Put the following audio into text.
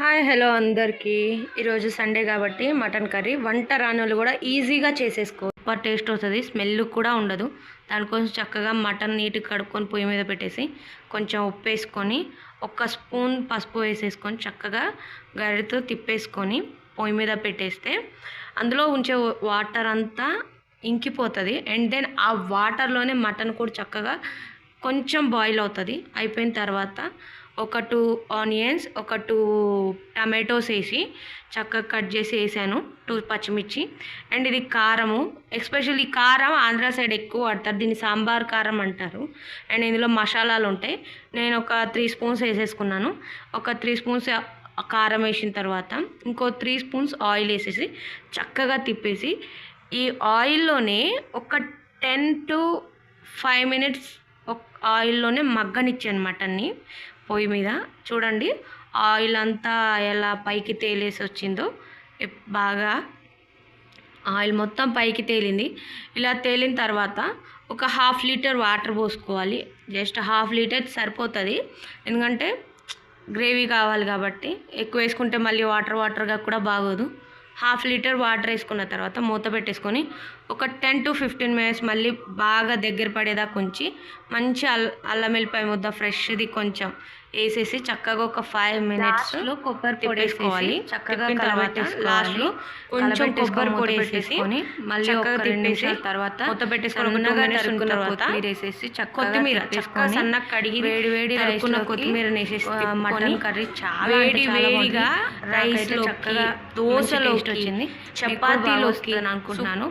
Hi hello అందరికీ. ఈరోజు Sunday కాబట్టి మటన్ కర్రీ. వంట రానులు కూడా ఈజీగా చేసేసుకో. సూపర్ టేస్ట్ వస్తుంది స్మెల్ కూడా ఉండదు. దానికోసం చక్కగా మటన్ నీట్గా కడుక్కొని పొయ్యి మీద పెట్టేసి కొంచెం ఉప్పు వేసుకొని ఒక స్పూన్ పసుపు వేసేసుకొని చక్కగా గరిటతో తిప్పేసుకొని పొయ్యి మీద పెట్టేస్తే అందులో ఉంచే వాటర్ అంతా ఇంకిపోతుంది. అండ్ దెన్ ఆ వాటర్లోనే మటన్ కూడా చక్కగా కొంచెం బాయిల్ అవుతుంది. అయిపోయిన తర్వాత ఒక టూ ఆనియన్స్ ఒక టూ టమాటోస్ వేసి చక్కగా కట్ చేసి వేసాను. టూ పచ్చిమిర్చి. అండ్ ఇది కారము. ఎస్పెషల్లీ కారం ఆంధ్ర సైడ్ ఎక్కువ వాడతారు. దీన్ని సాంబార్ కారం అంటారు. అండ్ ఇందులో మసాలాలు ఉంటాయి. నేను ఒక త్రీ స్పూన్స్ వేసేసుకున్నాను. ఒక త్రీ స్పూన్స్ కారం వేసిన తర్వాత ఇంకో త్రీ స్పూన్స్ ఆయిల్ వేసేసి చక్కగా తిప్పేసి ఈ ఆయిల్లోనే ఒక టెన్ టు ఫైవ్ మినిట్స్ ఆయిల్లోనే మగ్గనిచ్చాను మటన్ని పొయ్యి మీద చూడండి. ఆయిల్ అంతా ఎలా పైకి తేలేసి వచ్చిందో. బాగా ఆయిల్ మొత్తం పైకి తేలింది. ఇలా తేలిన తర్వాత ఒక హాఫ్ లీటర్ వాటర్ పోసుకోవాలి. జస్ట్ హాఫ్ లీటర్ సరిపోతుంది. ఎందుకంటే గ్రేవీ కావాలి కాబట్టి ఎక్కువ వేసుకుంటే మళ్ళీ వాటర్ వాటర్గా కూడా బాగోదు. హాఫ్ లీటర్ వాటర్ వేసుకున్న తర్వాత మూత పెట్టేసుకొని ఒక టెన్ టు ఫిఫ్టీన్ మినిట్స్ మళ్ళీ బాగా దగ్గర పడేదాకా ఉంచి మంచి అల్ అల్లం వెల్లిపాయ ముద్ద ఫ్రెష్ది కొంచెం వేసేసి చక్కగా ఒక ఫైవ్ మినిట్స్ కొబ్బరి పొడి వేసేసి చక్కగా లాస్ట్లో కొంచెం కొబ్బరి పొడి మూత వేసేసి పెట్టేసుకొని మళ్ళీ ఒక రెండు నిమిషాల తర్వాత మూత పెట్టేసుకొని ఒక two సన్నగా minutes తరుక్కున్న తర్వాత వేసేసి కొత్తిమీర చక్కగా సన్నగా కడిగి వేడి వేడి రైస్లోకి, కొత్తిమీర వేసేసి మటన్ కర్రీ చాలా వేడి వేడిగా బాగుంటుంది. రైస్ నాకైతే లో చక్కగా taste వచ్చింది. వస్తుందని అనుకుంటున్నాను.